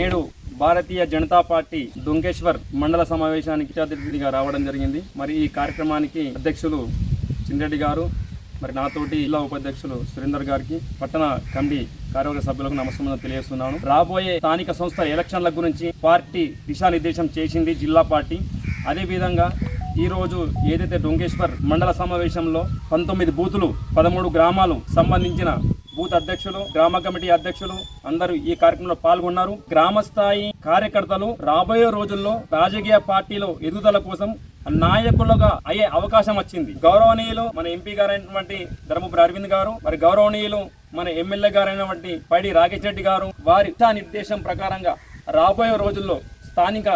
నేడు భారతీయ జనతా పార్టీ దుంకేశ్వర్ మండల సమావేశానికి అతిథిగా రావడం జరిగింది. మరి ఈ కార్యక్రమానికి అధ్యక్షులు చింరెడ్డి గారు మరి నాతోటి జిల్లా ఉపాధ్యక్షులు సురేందర్ గారికి పట్టణ కమిటీ కార్యవర్గ సభ్యులకు నమస్కారం తెలియజేస్తున్నాను. రాబోయే స్థానిక సంస్థల ఎలక్షన్ల గురించి పార్టీ దిశానిర్దేశం చేసింది జిల్లా పార్టీ. అదేవిధంగా ఈరోజు ఏదైతే డొంకేశ్వర్ మండల సమావేశంలో పంతొమ్మిది బూతులు పదమూడు గ్రామాలు సంబంధించిన బూత్ అధ్యక్షులు గ్రామ కమిటీ అధ్యక్షులు అందరూ ఈ కార్యక్రమంలో పాల్గొన్నారు. గ్రామ స్థాయి కార్యకర్తలు రాబోయే రోజుల్లో రాజకీయ పార్టీలో ఎదుగుదల కోసం నాయకులుగా అయ్యే అవకాశం వచ్చింది. గౌరవనీయులు మన ఎంపీ గారైనటువంటి ధర్మపురి అరవింద్ గారు మరి గౌరవనీయులు మన ఎమ్మెల్యే గారైనటువంటి పైడి రాకేష్ రెడ్డి గారు వారి నిర్దేశం ప్రకారంగా రాబోయే రోజుల్లో స్థానిక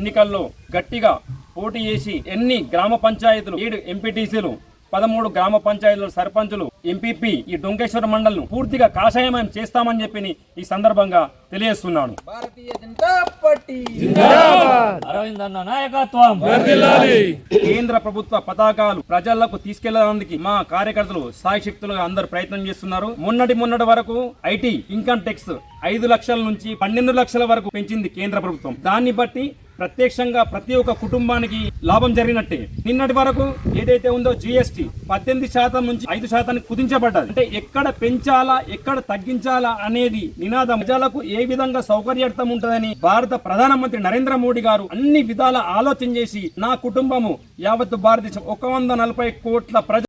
ఎన్నికల్లో గట్టిగా పోటీ చేసి ఎన్ని గ్రామ పంచాయతీలు ఏడు ఎంపీటీసీలు పదమూడు గ్రామ పంచాయతీల సర్పంచులు ఎంపీపీ ఈ డొంకేశ్వర మండలం పూర్తిగా కాషాయమయం చేస్తామని చెప్పి ఈ సందర్భంగా తెలియజేస్తున్నాను. భారతీయ జనతా పార్టీ. అరవింద్ అన్న నాయకత్వం! కేంద్ర ప్రభుత్వ పథకాలు ప్రజలకు తీసుకెళ్ళడానికి మా కార్యకర్తలు సాయశక్తులుగా అందరు ప్రయత్నం చేస్తున్నారు. మొన్నటి మొన్నటి వరకు ఐటీ ఇన్కమ్ ట్యాక్స్ ఐదు లక్షల నుంచి పన్నెండు లక్షల వరకు పెంచింది కేంద్ర ప్రభుత్వం. దాన్ని బట్టి ప్రత్యక్షంగా ప్రతి ఒక్క కుటుంబానికి లాభం జరిగినట్టే. నిన్నటి వరకు ఏదైతే ఉందో జిఎస్టి పద్దెనిమిది శాతం నుంచి ఐదు శాతానికి కుదించబడ్డది. అంటే ఎక్కడ పెంచాలా ఎక్కడ తగ్గించాలా అనేది నినాదం. ప్రజలకు ఏ విధంగా సౌకర్యార్థం ఉంటుందని భారత ప్రధానమంత్రి నరేంద్ర మోడీ గారు అన్ని విధాల ఆలోచన చేసి నా కుటుంబము యావత్తు భారతదేశం ఒక వంద నలభై కోట్ల ప్రజ